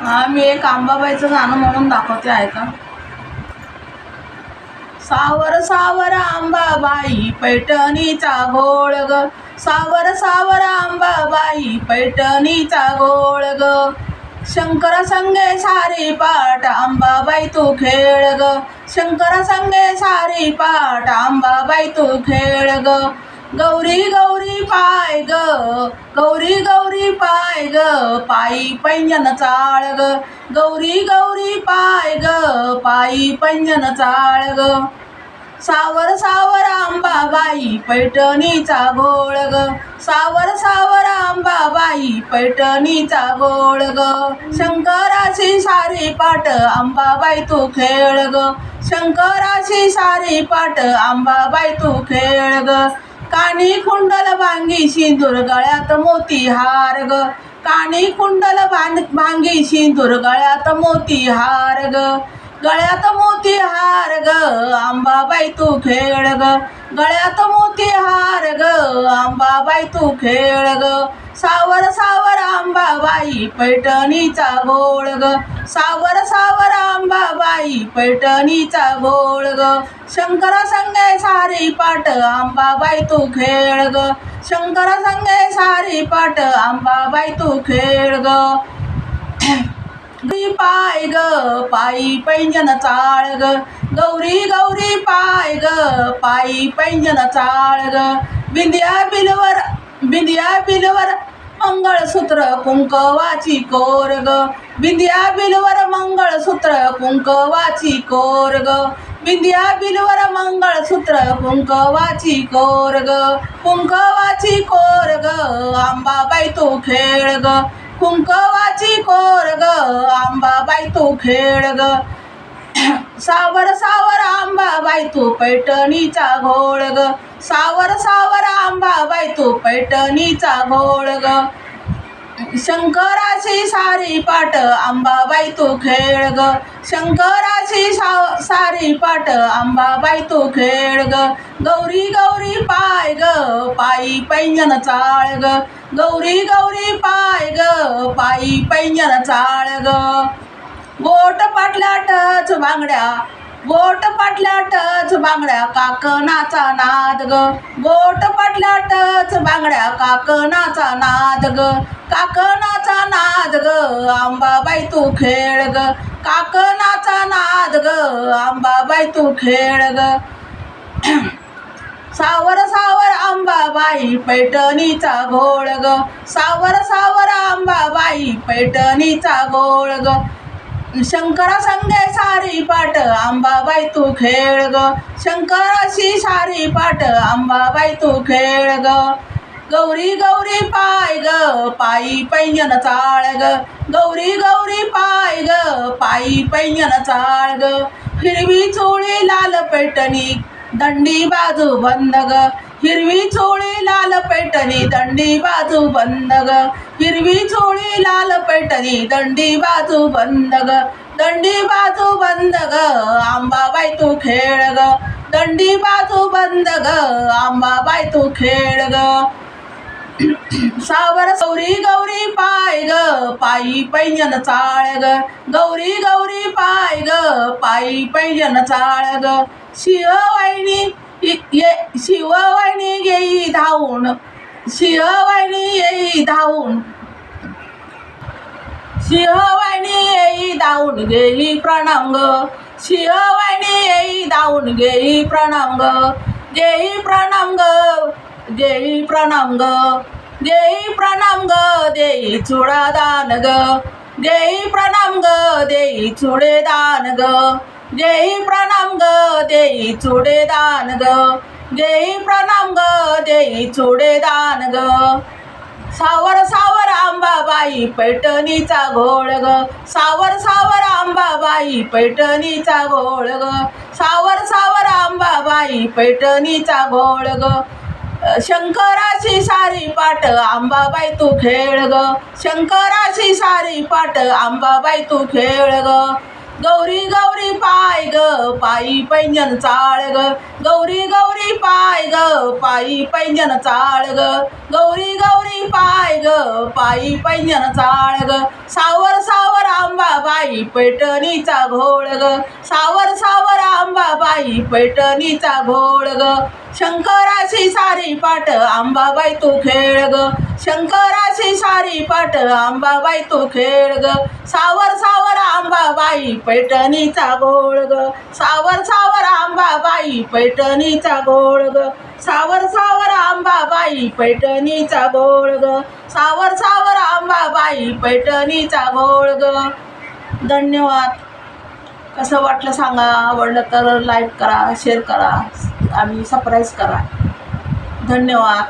हा मी एक आंबाबाईचं गाणं म्हणून दाखवते का सावर सावर आंबाबाई पैठणीचा घोळ ग. सावर सावर आंबाबाई पैठणीचा घोळ ग. शंकर संगे सारी पाट आंबाबाई तू खेळ ग. शंकर संगे सारी पाट आंबाबाई तू खेळ ग. गौरी गौरी पाय ग. गौरी गौरी पाय ग. पायी पैंजन चाळ ग. गौरी गौरी पाय ग. पायी पैंजन चाळ ग. सावर सावर आंबाबाई पैठणीचा घोळ ग. सावर सावर आंबाबाई पैठणीचा घोळ ग. शंकराची सारी पाट आंबाबाई तू खेळ ग. शंकराची सारी पाट आंबाबाई तू खेळ ग. कानी कुंडल भांगी सिंदूर गळ्यात मोती हार ग. कानी कुंडल भांगी सिंदूर गळ्यात मोती हार ग. गळ्यात मोती हार ग आंबाबाई तू खेळ ग. गळ्यात मोती हार ग आंबाबाई तू खेळ ग. सावर सावर आंबाबाई पैठणीचा घोळ ग. सावर सावर आंबाबाई पैठणीचा घोळ ग. शंकर संगे सारी पाट आंबाबाई तू खेळ ग. शंकर संगे सारी पाट आंबाबाई तू खेळ ग. गौरी पाय ग पायी पैंजन चाळ ग. गौरी गौरी पाय ग पायी पैंजन चाळ ग. बिंदिया बिलवर बिंदिया बिलवर मंगळसूत्र कुंकवाची कोर ग बिंदिया बिलवर मंगळसूत्र कुंकवाची कोर ग बिंदिया बिलवर मंगळसूत्र कुंकवाची कोर ग कुंकवाची कोर ग आंबाबाई तू खेळ ग कुंकवाची कोर ग आंबाबाई तू खेळ ग सावर सावर आंबाबाई तू पैठणीचा घोळ ग सावर सावर पैठणीचा घोळ ग शंकराची सारी पाट आंबाबाई तू खेळ ग शंकराची सा सारी पाट आंबाबाई तू खेळ ग गौरी गौरी पाय ग पायी पैंजन चाळ ग गौरी गौरी पाय ग पायी पैंजन चाळ ग गोट पाटल्या टच बांगड्या गोट पाटल्याटच बांगड्या काकणाचा नाद ग. गोट पाटल्याटच बांगड्या काकणाचा नाद ग. काकणाचा नाद ग आंबाबाई तू खेळ ग. काकणाचा नाद ग आंबाबाई तू खेळ ग. सावर सावर आंबाबाई पैठणीचा घोळ ग. सावर सावर आंबाबाई पैठणीचा घोळ ग. शंकरा संगे सा सारी पाट आंबाबाई तू खेळ ग. शंकराशी सारी पाट आंबाबाई तू खेळ ग. गौरी गौरी पाय ग पायी पैंजन चाळ ग. गौरी गौरी पाय ग पायी पैंजन चाळ ग. हिरवी चोळी लाल पैठणी दंडी बाजू बंद ग. हिरवी चोळी लाल पैठणी दंडी बाजू बंद ग. हिरवी चोळी लाल पैठणी दंडी बाजू बंद ग. दंडी बाजू बंद ग आंबाबाई तू खेळ ग. दंडी बाजू बंद ग आंबाबाई तू खेळ ग. सावर गौरी गौरी पाय ग पायी पैजन चाळ ग. गौरी गौरी पाय ग पायी पैजन चाळ ग. शिववाहिनी ये शिववाहिनी येई धावून. शिववाहिनी येई धावून. शिव धावून घेई प्रणांग. ग येई धावून घेई प्रणांग. जेई घेई जेई ग देई प्रणाम देई प्रणाम ग देई चुडा दान ग देई प्रणाम ग देई चुडे दान ग देई प्रणाम ग देई चुडे दान ग देई प्रणाम ग देई चुडे दान ग सावर सावर आंबाबाई पैठणीचा घोळ ग. सावर सावर आंबाबाई पैठणीचा घोळ ग. सावर सावर आंबाबाई पैठणीचा घोळ ग. शंकराची सारी पाट आंबाबाई तू खेळ ग. शंकराची सारी पाट आंबाबाई तू खेळ ग. गौरी गौरी पाय ग पायी पैंजन चाळ ग. गौरी गौरी पाय ग पायी पैंजन चाळ ग. गौरी गौरी पाय ग पायी पैंजन चाळ ग. सावर सावर आंबा आंबाबाई पैठणीचा घोळ ग. सावर सावर आंबाबाई पैठणीचा घोळ ग. शंकराची सारी पाट आंबाबाई तू खेळ ग. शंकराशी सारी पाट आंबाबाई तू खेळ ग. सावर सावर आंबाबाई पैठणीचा गोळ ग. सावर सावर आंबाबाई पैठणीचा घोळ ग. सावर सावर आंबाबाई पैठणीचा गोळ ग. सावर सावर आंबाबाई पैठणीचा गोळ ग. धन्यवाद. कसं वाटलं सांगा. आवडलं तर लाईक करा शेअर करा. आम्ही सरप्राईज करा. धन्यवाद.